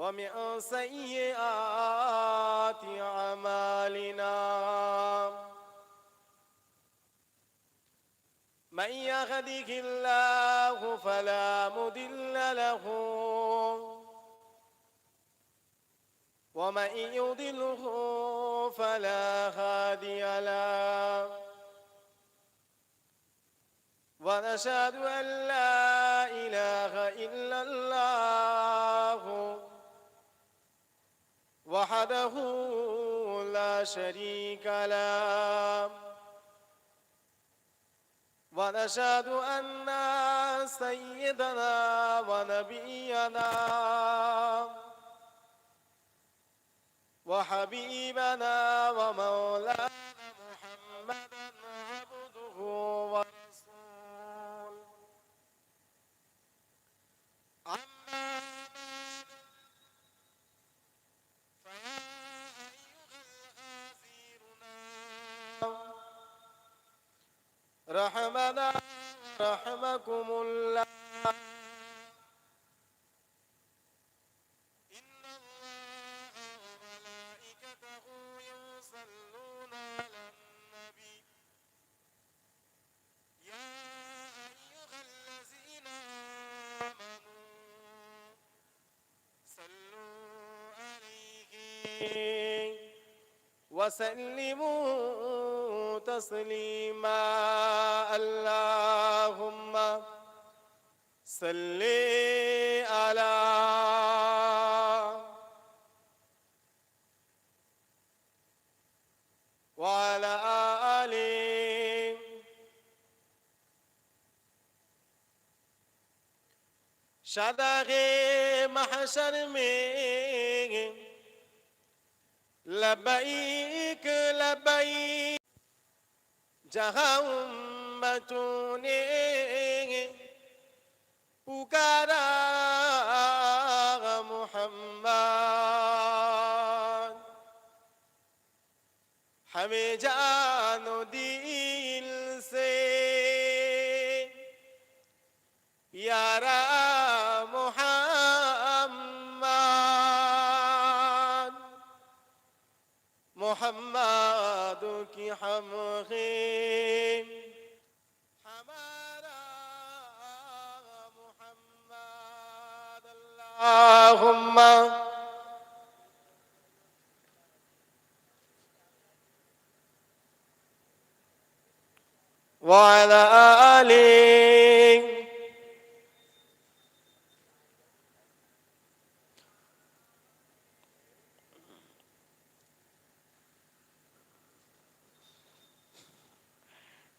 ومن سيئات أعمالنا. من يهده الله فلا مضل له ومن يضله فلا هادي له. ونشهد أن لا إله إلا الله. وحده لا شريك له. ونشهد أن سيدنا ونبينا وحبيبنا ومولانا وسلموا تسليما. اللهم صل على وعلى آله شدغ محشر में جہاں امتوں نے پکارا محمد ہمیں جانو دی محمد کی ہم ہیں ہمارا محمد اللہم۔ وعلى آله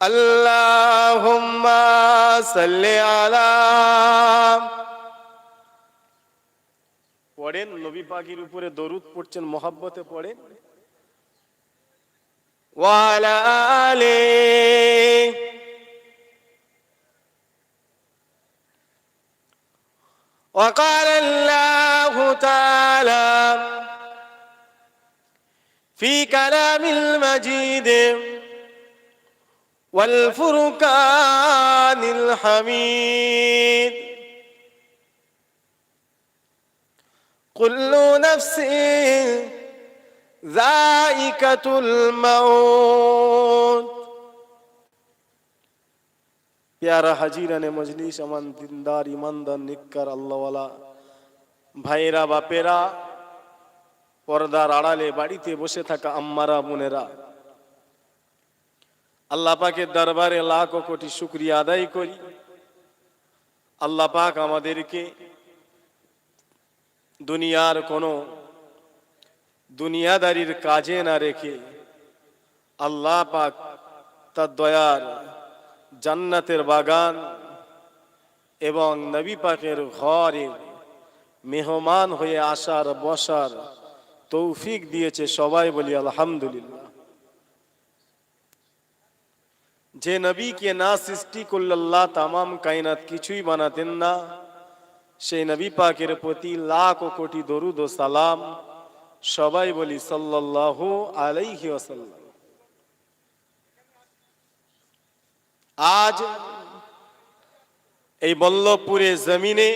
اللهم صل على পড়েন নবী পাখির উপরে দরুদ পড়ছেন মহাব্বতে পড়েন ওয়ালা আলিহি وقال الله تعالى في كلام المجيد والفرقان الحميد كل نفس ذائقة الموت প্যারা হাজিরানে মজলিস আমান দিনদার ইমানদার নিকার আল্লাহওয়ালা ভাইরা বাপেরা পর্দার আড়ালে বাড়িতে বসে থাকা আম্মারা বোনেরা আল্লাহ পাকের দরবারে লাখ কোটি শুক্রিয়া আদায় করি। আল্লাহ পাক আমাদেরকে দুনিয়ার কোনো দুনিয়াদারির কাজে না রেখে আল্লাহ পাক তার দয়ার জান্নাতের বাগান এবং নবী পাকের ঘরে মেহমান হয়ে আসার বসার তৌফিক দিয়েছে সবাই বলি আলহামদুলিল্লাহ। যে নবীকে না সৃষ্টি করল তামাম কায়নাত কিছুই বানাতেন না। সেই নবী পাকের প্রতি লাখ ও কোটি দরুদ ও সালাম। সবাই বলি সাল্লাল্লাহু আলাইহি ওয়াসাল্লাম। আজ এই বল্লভপুরে জমিনে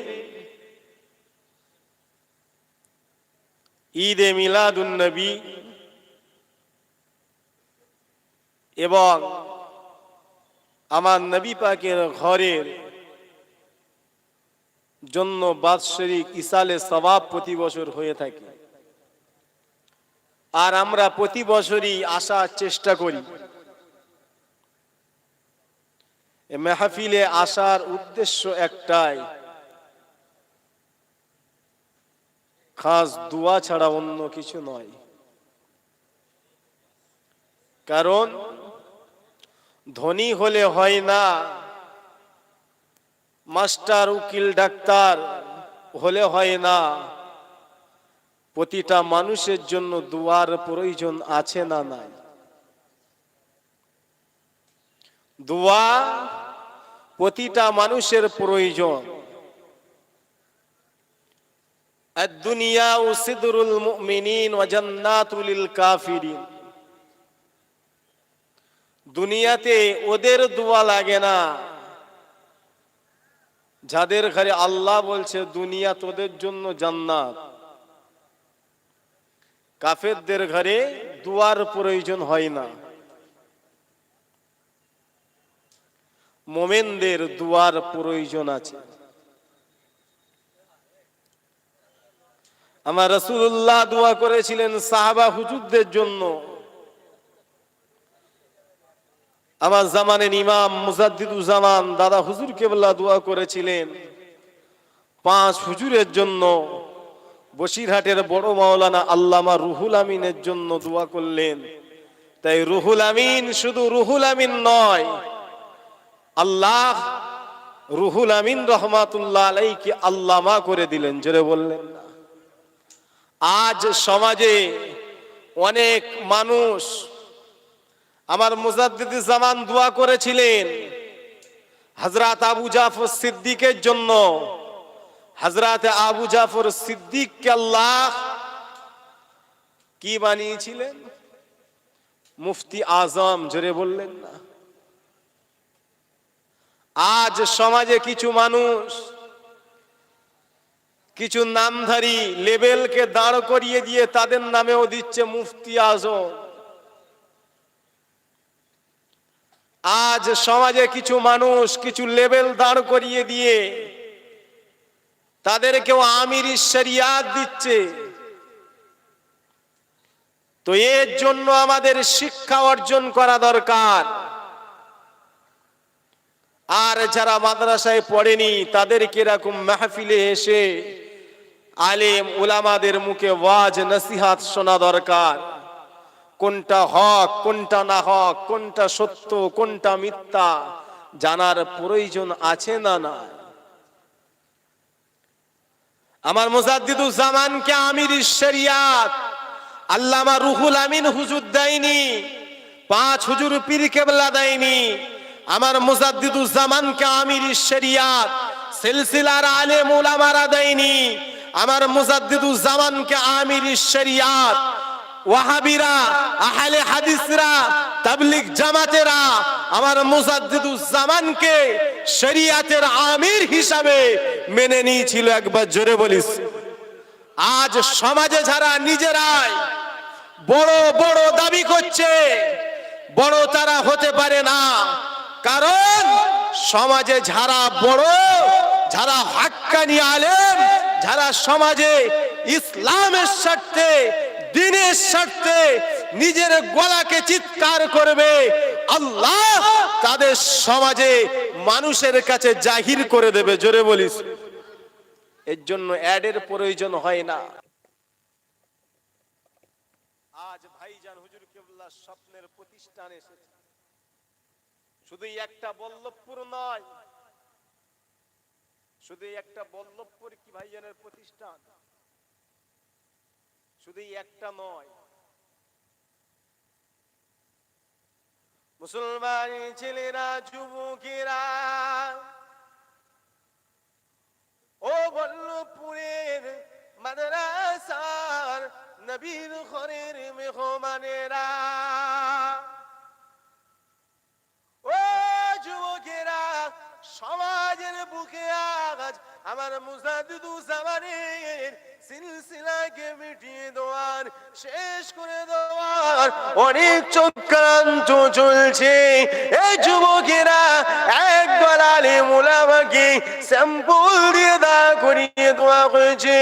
ঈদে মিলাদুন নবী এবং আমার নবী পাকের ঘরের জন্য বাৎসরিক ইসালে সবাব প্রতি বছর হয়ে থাকে। আর আমরা প্রতি বছরই আসার চেষ্টা করি। মেহফিলে আসার উদ্দেশ্য একটাই। খাস দোয়া ছাড়া অন্য কিছু নয়। কারণ ধনী হলে হয় না। মাস্টার, উকিল, ডাক্তার হলে হয় না। প্রতিটা মানুষের জন্য দুয়ার প্রয়োজন আছে না নাই। দোয়া প্রতিটা মানুষের প্রয়োজন। দুনিয়া ও সিদরুল মুমিনিন ও জান্নাতুল কাফিরিন। দুনিয়াতে ওদের দোয়া লাগে না। যাদের ঘরে আল্লাহ বলছে, দুনিয়া তোদের জন্য জান্নাত। কাফেরদের ঘরে দুয়ার প্রয়োজন হয় না। মোমেনদের দুয়ার প্রয়োজন আছে। আমার রসুল্লাহ দোয়া করেছিলেন সাহাবা হুজুরদের জন্য। আমার জামানের ইমাম মুজাদ্দিদুজ্জামান দাদা হুজুর কেবলা দোয়া করেছিলেন। পাঁচ হুজুরের জন্য, বসিরহাটের বড় মাওলানা আল্লামা রুহুল আমিনের জন্য দোয়া করলেন। তাই রুহুল আমিন শুধু রুহুল আমিন নয়, আল্লাহ রুহুল আমিন রহমাতুল্লাহ আলাইকে আল্লামা করে দিলেন, জোরে বললেন আজ সমাজে অনেক মানুষ আমার মুজাদ্দিদ জামান দোয়া করেছিলেন। হজরত আবু জাফর সিদ্দিকের জন্য। হজরত আবু জাফর সিদ্দিককে আল্লাহ কি বানিয়েছিলেন? মুফতি আজম, জোরে বললেন না। আজ সমাজে কিছু মানুষ কিছু নামধারী লেবেলকে দাঁড় করিয়ে দিয়ে তাদের নামেও দিচ্ছে মুফতি আজম। আজ সমাজে কিছু মানুষ কিছু লেবেল দাঁড় করিয়ে দিয়ে তাদেরকেও আমির শরিয়াত দিচ্ছে। তো এর জন্য আমাদের শিক্ষা অর্জন করা দরকার। আর যারা মাদ্রাসায় পড়েনি, তাদেরকে এরকম মাহফিলে এসে আলেম উলামাদের মুখে ওয়াজ, নসিহাত শোনা দরকার। কোনটা হক, কোনটা না হক, কোনটা সত্য, কোনটা মিথ্যা, জানার প্রয়োজন আছে না না আমার মুজাদ্দিদুল জামানকে আমির শরিয়াত, আল্লামা রুহুল আমিন হুজুর দেয়নি, পাঁচ হুজুর পীর কেবলা দেয়নি, আমার মুজাদ্দিদুল জামানকে আমির শরিয়াত, সিলসিলার আলেম উলামারা দেয়নি, আমার মুজাদ্দিদুল জামানকে আমির শরিয়াত ওয়াহাবিরা, আহলে হাদিসরা, তাবলিগ জামাতেরা, আমার মুজাদ্দিদুজ জামানকে শরিয়াতের আমির হিসাবে মেনে নিয়েছিল একবার জোরে বলিস। আজ সমাজে যারা নিজেরাই বড় বড় দাবি করছে, বড় তারা হতে পারে না। কারণ সমাজে যারা বড়, যারা হাক্কানি আলেম, যারা সমাজে ইসলামের স্বার্থে দিনের স্বার্থে নিজের গলাকে চিৎকার করবে। আল্লাহ তাদের সমাজে মানুষের কাছে জাহির করে দেবে, জোরে বলিস। এর জন্য অ্যাডের প্রয়োজন হয় না। আজ ভাইজান হুজুর কেবলা স্বপ্নের প্রতিষ্ঠান এসেছে। শুধু একটা বল্লভপুর নয়, শুধু একটা বল্লভপুর কি ভাইজানের প্রতিষ্ঠান? শুধু একটা নয়। মুসলমান ছেলেরা, যুবকেরা, ও বল্লভপুরের মাদ্রাসার নবীর ঘরের মেহমানেরা, ও যুবকেরা, সমাজের বুকে আজ আমার মুজাদিদু জামানের সিলসিলাকে মিটিয়ে দেওয়ার, শেষ করে দেওয়ার অনেক চক্রান্ত চলছে। এই যুবকেরা এক দলালে মুলামাকে স্যাম্পল দিয়ে দা করিয়ে দেওয়া হয়েছে।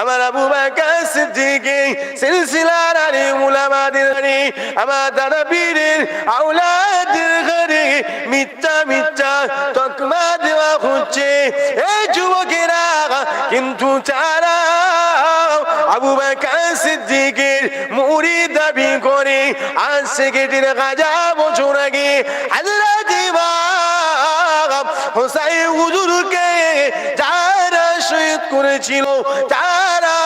আমার আবু বাকার সিদ্দিকে সিলসিলার আলে মুলামাদের ঘরে, আমার দাদা পীরের আউলাদের ঘরে মিথ্যা মিথ্যা তকমা দেওয়া হচ্ছে। তিন হাজার বছর আগে হোসাইন হুজুরকে যারা শহীদ করেছিল তারা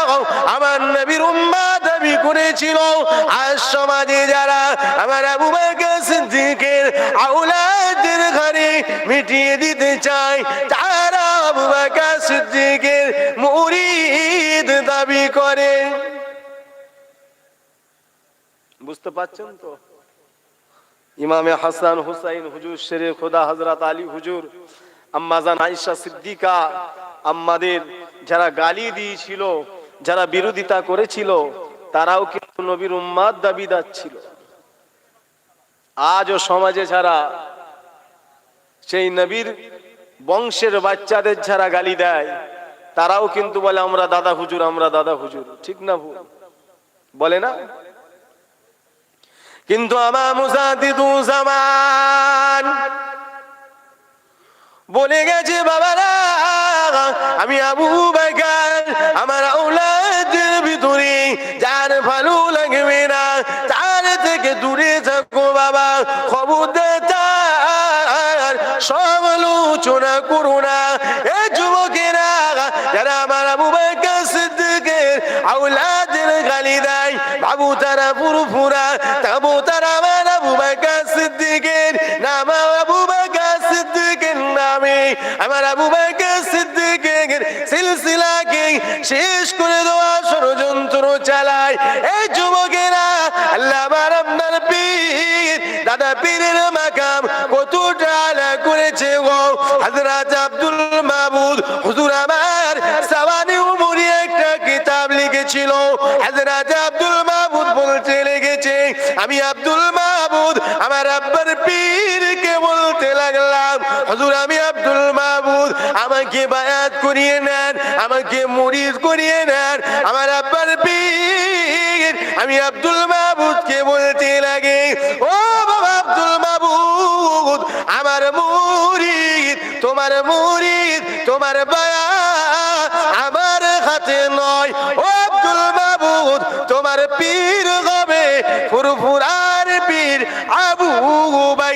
আমার নবীর উম্মা দাবি করেছিল। আজ সমাজে যারা আমার আবু সিদ্দিকের আউলাদের ঘরে মিটিয়ে দিতে চায়, তারা আবু সিদ্দিকের মুরিদ দাবি করে। বুঝতে পারছেন তো? ইমামে হাসান হুসাইন হুজুর, শেরে খোদা হজরত আলী হুজুর আম্মাজান আয়েশা সিদ্দিকা, আম্মাদের যারা গালি দিয়েছিল, যারা বিরোধিতা করেছিল, তারাও কিন্তু নবীর উম্মাদ দাবিদার ছিল আজও সমাজে যারা সেই নবীর বংশের বাচ্চাদের যারা গালি দেয়, তারাও কিন্তু বলে, আমরা দাদা হুজুর, আমরা দাদা হুজুর। ঠিক না ভুল? বলে না? কিন্তু আমার মুজাদিদু জামান বলে গেছে, বাবারা, আমি আবু বাকার, আমার আউলাদের ভিতরে যার ভালো লাগবে না, তার থেকে দূরে থাকো বাবা, খবরদার, সমালোচনা করো না। তারা পুরুপুরা তাবু তারা আমাকে মুরিদ করিয়ে নেন আমার আব্বার পীর। আমি আব্দুল মাহমুদকে বলতে লাগে, ও বাবা আব্দুল মাহমুদ আমার মুরিদ তোমার মুরিদ তোমার বায়া আমার হাতে নয়। ও আব্দুল মাহমুদ তোমার পীর হবে ফুরফুরার পীর আবু বাইকার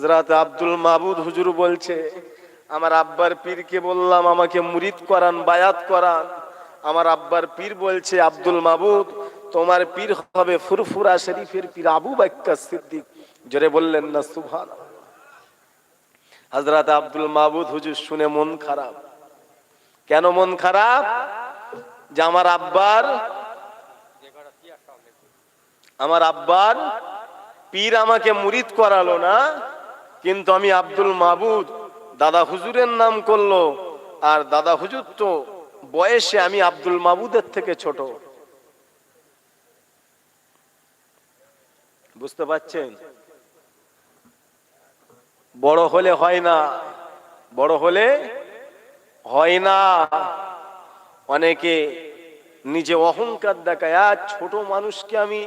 হজরত আব্দুল মাহবুদ হুজুর বলছে, আমার আব্বার পীরকে বললাম, আমাকে মুরিদ করান, বায়াত করান। আমার আব্বার পীর বলছে, আব্দুল মাহবুদ তোমার পীর হবে ফুরফুরা শরীফের পীর আবু বাক্কা সিদ্দিক। জোরে বললেন না সুভান হজরত আব্দুল মাহবুদ হুজুর শুনে মন খারাপ। কেন মন খারাপ? যে আমার আব্বার আমার আব্বার পীর আমাকে মুরিদ করালো না। কিন্তু আমি আব্দুল মাহবুদ দাদা হুজুরের নাম করল, আর দাদা হুজুর তো বয়সে আমি আব্দুল মাহবুদের থেকে ছোট। বুঝতে পারছেন? বড় হলে হয় না, বড় হলে হয় না। অনেকে নিজে অহংকার দেখায় আর ছোট মানুষকে আমি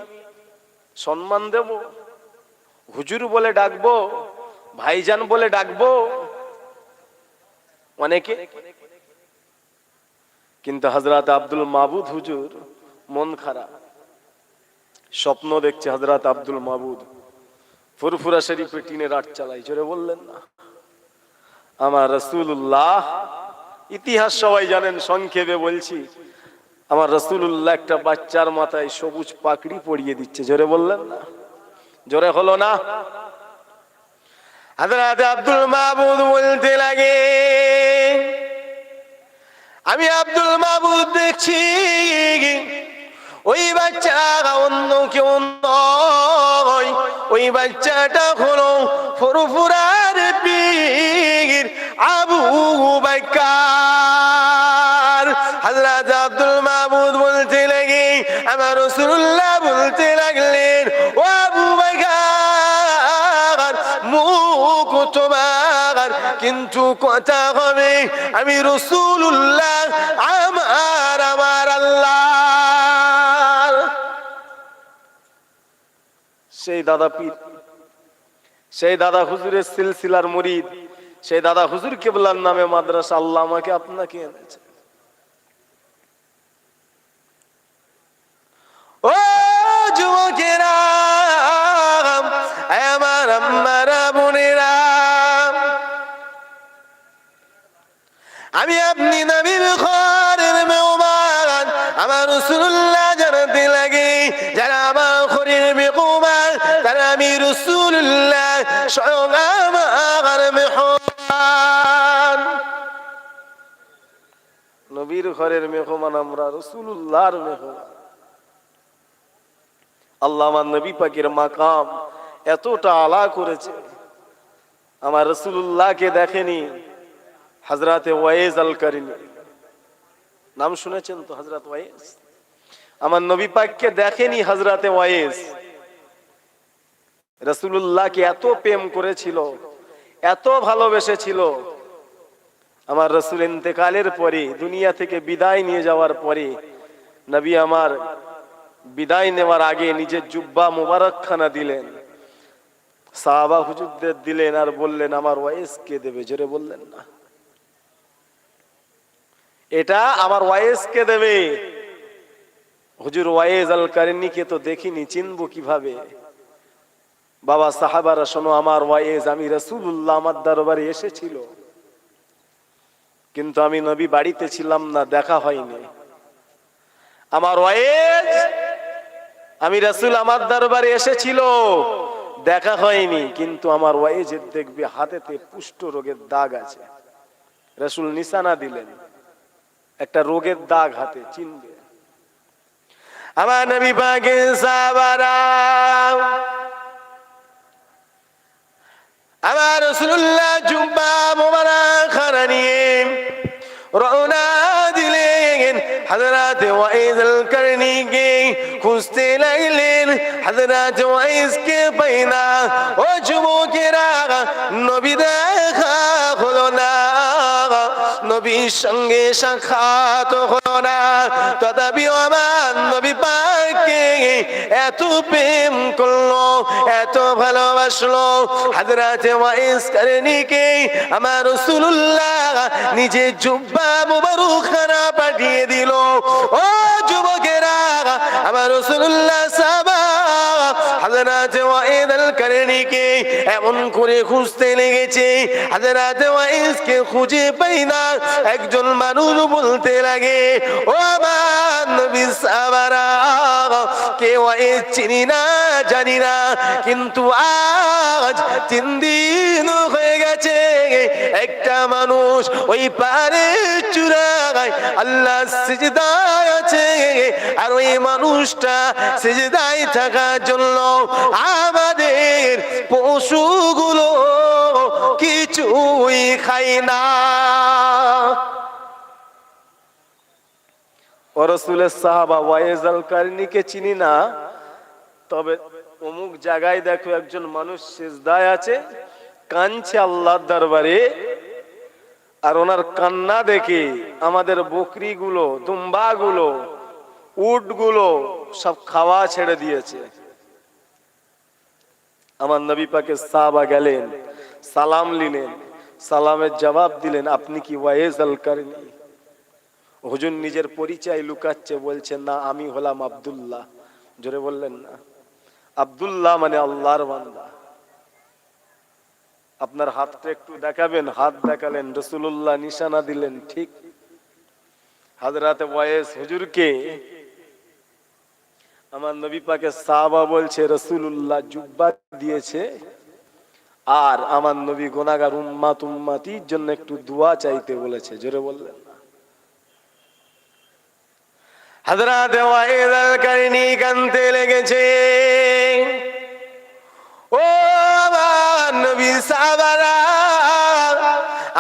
সম্মান দেব, হুজুর বলে ডাকবো। ভাইজান বলে ডাকবো? অনেকে। কিন্তু হজরত আব্দুল মাবুদ হুজুর, মন খারাপ। স্বপ্ন দেখছে হজরত আব্দুল মাবুদ। ফুরফুরা শরীফে টিনের আট চালাই, জোরে বললেন না? আমার রসুল্লাহ ইতিহাস সবাই জানেন, সংক্ষেপে বলছি। আমার রসুল্লাহ একটা বাচ্চার মাথায় সবুজ পাকড়ি পরিয়ে দিচ্ছে, জোরে বললেন না? জোরে হলো না? হযরত আব্দুল মাহবুদ বলতে লাগে। আমি আব্দুল মাহবুদ দেখছি। ওই বাচ্চা অন্য কেউ নয়। ওই বাচ্চাটা হলো ফুরফুরার পীর আবু বাক্কার কিন্তু কথা হবে, আমি রসুল্লাহ আমার আমার আল্লাহ সেই দাদা পীর, সেই দাদা হুজুরের সিলসিলার মুরিদ, সেই দাদা হুজুর কেবলার নামে মাদ্রাসা, আল্লাহ আমাকে আপনাকে এনেছে। ও যুবকেরা আমার আম্মারা আমি আপনি নবীর ঘরের মেহমান। আমার রসুল্লাহ জানাতে লাগে। যারা আমার ঘরের মেহমান, তারা আমি রসুল্লাহ স্বয়ং আমার মেহমান। নবীর ঘরের মেহমান আমরা রসুল্লাহর মেহমান। আল্লাহ আমার নবী পাকের মাকাম এতটা আলা করেছে আমার রসুল্লাহকে দেখেনি। হজরতে ওয়াইজ আল কারিনী নাম শুনেছেন তো হজরত ওয়াইজ? আমার নবী পাককে দেখেনি হজরতে ওয়াইজ। রসুল্লাহকে এত প্রেম করেছিল, এত ভালোবেসেছিল। আমার রসুল ইন্তেকালের পরে, দুনিয়া থেকে বিদায় নিয়ে যাওয়ার পরে, নবী আমার বিদায় নেওয়ার আগে নিজের জুব্বা মুবারক খানা দিলেন। সাহাবা হুজুরদের দিলেন আর বললেন, আমার ওয়াইস কে দেবে? জোরে বললেন না। এটা আমার ওয়াইস কে দেবে। হুজুর ওয়াইজ আল কারিনীকে তো দেখিনি, চিনবো কীভাবে? বাবা সাহাবারা, শোনো, আমার ওয়াইজ, আমি রসুল্লাহ আমার দরবারে এসেছিল। কিন্তু আমি নবী বাড়িতে ছিলাম না, দেখা হয়নি। আমার ওয়াইজ, আমি রসুল আমার দরবারে এসেছিল, দেখা হয়নি। কিন্তু আমার ওয়াইজের দেখবে হাতেতে পুষ্ট রোগের দাগ আছে। রসুল নিশানা দিলেন। একটা রোগের দাগ হাতে, চিনবে। আমার নবী পাকে আমার রসুল্লাহ জুব্বা মোবারক খানা নিয়ে রওনা দিলেন। হযরত ওয়াইজ আল কারনিকে খুঁজতে লাগলেন। হযরত ওয়াইজকে পাইনা ও যুবকেরা নবী দেখা নবীর সঙ্গে সাক্ষাৎ হলো না তথাপি আমার নবী পাকে এত প্রেম করল, এত ভালোবাসলো। হাজরাতে ওয়াইস কারণীকে আমার রাসূলুল্লাহ নিজে জুব্বা মুবারকখানা পাঠিয়ে দিল। ও যুবকেরা, আমার রাসূলুল্লাহ সাহাবা, হাজরাতে ওয়াইদ আল কারণীকে এমন করে খুঁজতে লেগেছে। হাজরাতে খুঁজে পাই না। একজন মানুষ বলতে লাগে, ও আমার নবী চিনি না, জানি না, কিন্তু আজ তিন দিন হয়ে গেছে। একটা মানুষ ওই পারে চূড়ায় আল্লাহ সিজদায় আছে আর ওই মানুষটা সিজদায় থাকার জন্য আমাদের পশুগুলো কিছুই খাই না। রসুলের সাহাবা ওয়াইজ আল কারিনীকে চিনি না, তবে অমুক জায়গায় দেখো একজন মানুষ সেজদায় আছে, কাঁদছে আল্লাহর দরবারে, আর ওনার কান্না দেখে আমাদের বকরিগুলো, দুম্বাগুলো, উটগুলো সব খাওয়া ছেড়ে দিয়েছে। আমার নবী পাকে সাহাবা গেলেন, সালাম নিলেন, সালামের জবাব দিলেন, আপনি কি ওয়াইজ আল করেনি? হুজুর নিজের পরিচয় লুকাচ্ছে বলছেন না, আমি হলাম আব্দুল্লাহ। জোরে বললেন, না, আব্দুল্লাহ মানে আল্লাহর বান্দা। আপনার হাতটা একটু দেখাবেন, হাত দেখালেন রসুল্লাহ নিশানা দিলেন, ঠিক। হাজরাতে ওয়াইস হুজুরকে আমার নবী পাকে সাহাবা বলছে রসুল্লাহ জুব্বা দিয়েছে। আর আমার নবী গোনাগার উম্মাত উম্মাতির জন্য একটু দোয়া চাইতে বলেছে। জোরে বললেন লেগেছে। ও আমার নবী সাহাবারা,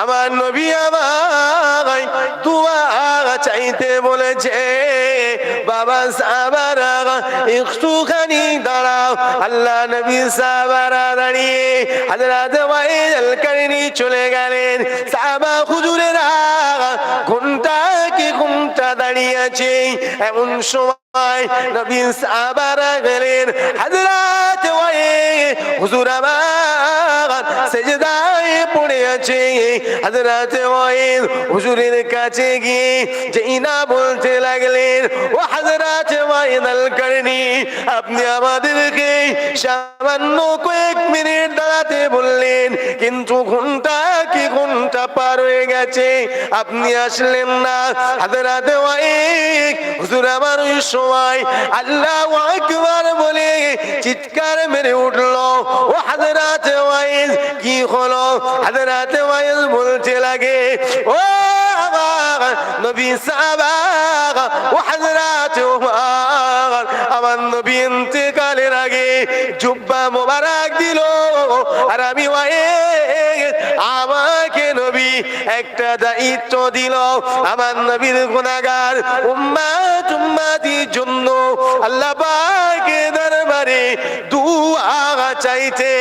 আমার নবী আমার দোয়া চাইতে বলেছে। বাবা সাহাবারা একটুখানি দাঁড়াও। আল্লাহ নবী সাহাবারা দাঁড়িয়ে হাজরাতে ওয়াইল কারিনি চলে গেলেন। সাহাবা হুজুরেরা ঘণ্টা কি ঘণ্টা দাঁড়িয়ে আছে? এমন সময় আমার কাছে গিয়ে যেই না বলতে লাগলেন, ও হাজরাত আপনি আমাদেরকে সামান্য কয়েক মিনিট দাঁড়াতে বললেন, কিন্তু ঘণ্টা কি ঘণ্টা পার হয়ে গেছে? আপনি আসলেন না। হাজরাতে ওয়াইদ হুজুর আমার সময় আল্লাহ আকবার বলে চিৎকার মেরে উঠল। ও হাজরাত ওয়াইজ কি হলো? হাজরাত ওয়াইজ বলতে লাগে, ও আমার নবী সাহাবা, ও হাজরাত আমার নবী ইন্তেকালের আগে জুব্বা মোবারক দিল। আর আমি আমাকে নবী একটা দায়িত্ব দিল। আমার নবীর গুনাহগার উম্মাত উম্মাতির জন্য আল্লাহ পাকে দরবারে দুআ চাইতে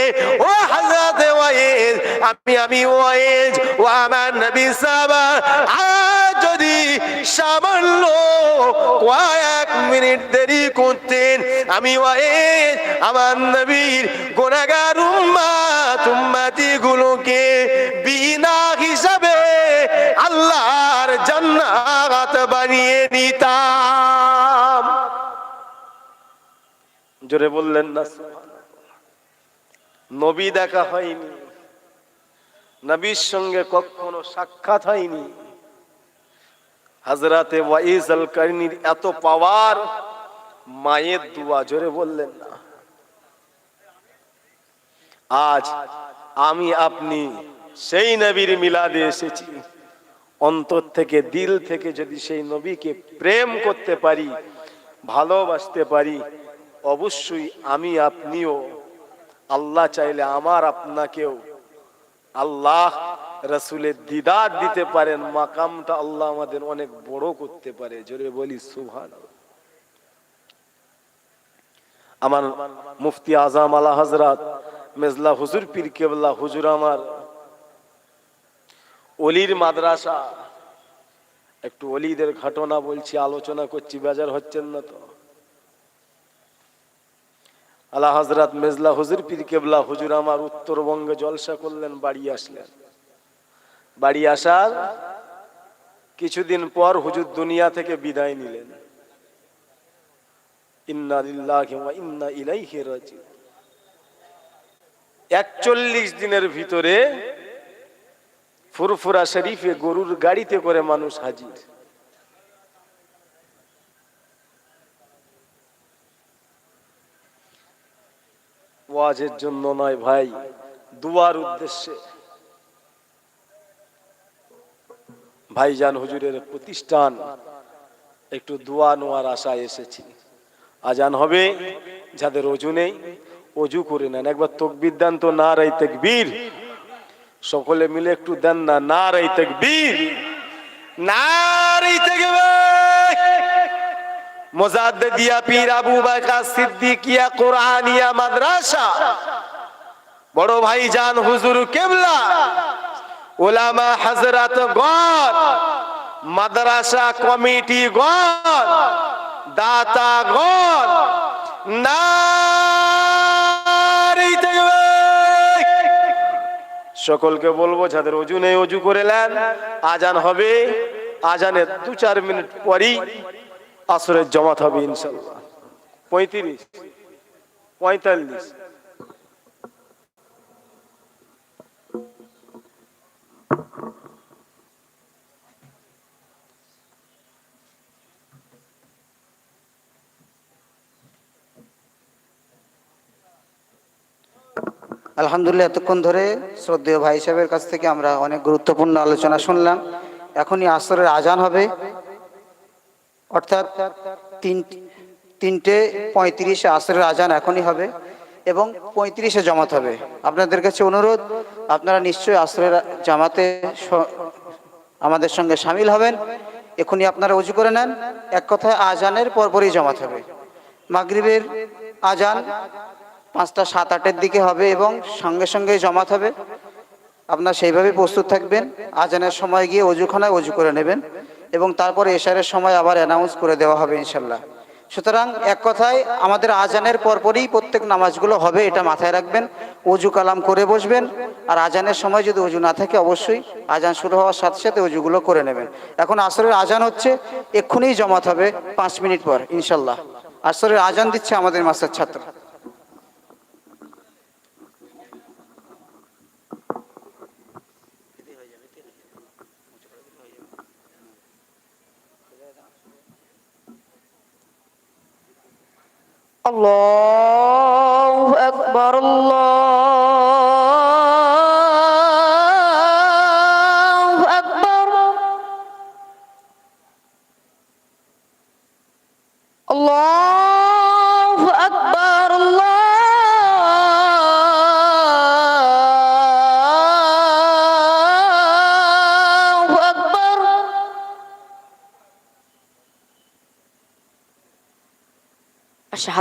ও হযরত ওয়াইজ আমি আমি ওয়াইজ ও আমার নবী সাহাবা। যদি সামান্য কয়েক মিনিট দেরি করতেন, আমি আমার নবীর উম্মাত উম্মাতি গুলোকে বিনা হিসাবে আল্লাহর জান্নাত বানিয়ে নিতাম। জোরে বললেন না নবী দেখা হয়নি। নবীর সঙ্গে কখনো সাক্ষাৎ হয়নি। হাজরাতে ওয়াইজ আল কারিনীর এত পাওয়ার, মায়ের দুয়া জোরে বললেন না। আজ আমি আপনি সেই নবীর মিলাদে এসেছি। অন্তর থেকে, দিল থেকে যদি সেই নবীকে প্রেম করতে পারি, ভালোবাসতে পারি, অবশ্যই আমি আপনিও, আল্লাহ চাইলে আমার আপনাকেও, আল্লাহ রসুলের দিদার দিতে পারেন, মাকামটা আল্লাহ আমাদের অনেক বড় করতে পারে। জোরে বলি সুভান আমার মুফতি আজাম আলা হজরত মেজলা হুজুর পীর কেবলা, হুজুর আমার অলির মাদ্রাসা। একটু অলিদের ঘটনা বলছি, আলোচনা করছি, বেজার হচ্ছেন না তো? আলা হজরত মেজলা হুজুর পীর কেবলা, হুজুর আমার উত্তরবঙ্গে জলসা করলেন, বাড়ি আসলেন। বাড়ি আসার কিছুদিন পর হুজুর দুনিয়া থেকে বিদায় নিলেন। একচল্লিশ দিনের ভিতরে ফুরফুরা শরীফে গরুর গাড়িতে করে মানুষ হাজির। ওয়াজের জন্য নয় ভাই, দুয়ার উদ্দেশ্যে। ভাইজান হুজুরের প্রতিষ্ঠান একটু দোয়া নোয়ার আশায় এসেছি। আজান হবে, যাদের অজু নেই, অজু করে নেন। একবার তকবির দেন তো না রাই তেকবীর। সকলে মিলে একটু দেন না না রাই তেকবীর। না রাই তেকবীর। মোজাদ্দিয়া পীর আবু সিদ্দিকিয়া মাদ্রাসা। বড় ভাই জান হুজুর কেবলা। ওলামা হাজরাত গণ, মাদ্রাসা কমিটি গণ, দাতা গণ না সকলকে বলব, যাদের অজু নেই, অজু করে নেন। আজান হবে। আজানের দু চার মিনিট পরই আসরের জমাত হবে, ইনশাল্লাহ। পঁয়ত্রিশ, পঁয়তাল্লিশ। আলহামদুলিল্লাহ, এতক্ষণ ধরে শ্রদ্ধেয় ভাই সাহেবের কাছ থেকে আমরা অনেক গুরুত্বপূর্ণ আলোচনা শুনলাম। এখনই আসরের আজান হবে। অর্থাৎ তিন, তিনটে পঁয়ত্রিশে আসরের আজান এখনই হবে এবং পঁয়ত্রিশে জমাত হবে। আপনাদের কাছে অনুরোধ, আপনারা নিশ্চয়ই আসরের জামাতে আমাদের সঙ্গে সামিল হবেন। এখনই আপনারা উজু করে নেন। এক কথায় আজানের পরপরই জমাত হবে। মাগরিবের আজান পাঁচটা সাত আটের দিকে হবে এবং সঙ্গে সঙ্গে জমাত হবে। আপনার সেইভাবে প্রস্তুত থাকবেন। আজানের সময় গিয়ে অজুখানায় অজু করে নেবেন এবং তারপরে এশারের সময় আবার অ্যানাউন্স করে দেওয়া হবে ইনশাল্লাহ সুতরাং এক কথায় আমাদের আজানের পরপরই প্রত্যেক নামাজগুলো হবে, এটা মাথায় রাখবেন। অজু কালাম করে বসবেন। আর আজানের সময় যদি অজু না থাকে অবশ্যই আজান শুরু হওয়ার সাথে সাথে অজুগুলো করে নেবেন। এখন আসরের আজান হচ্ছে, এক্ষুনি জমাত হবে পাঁচ মিনিট পর ইনশাল্লাহ আসরের আজান দিচ্ছে আমাদের মাস্টার ছাত্র। الله أكبر الله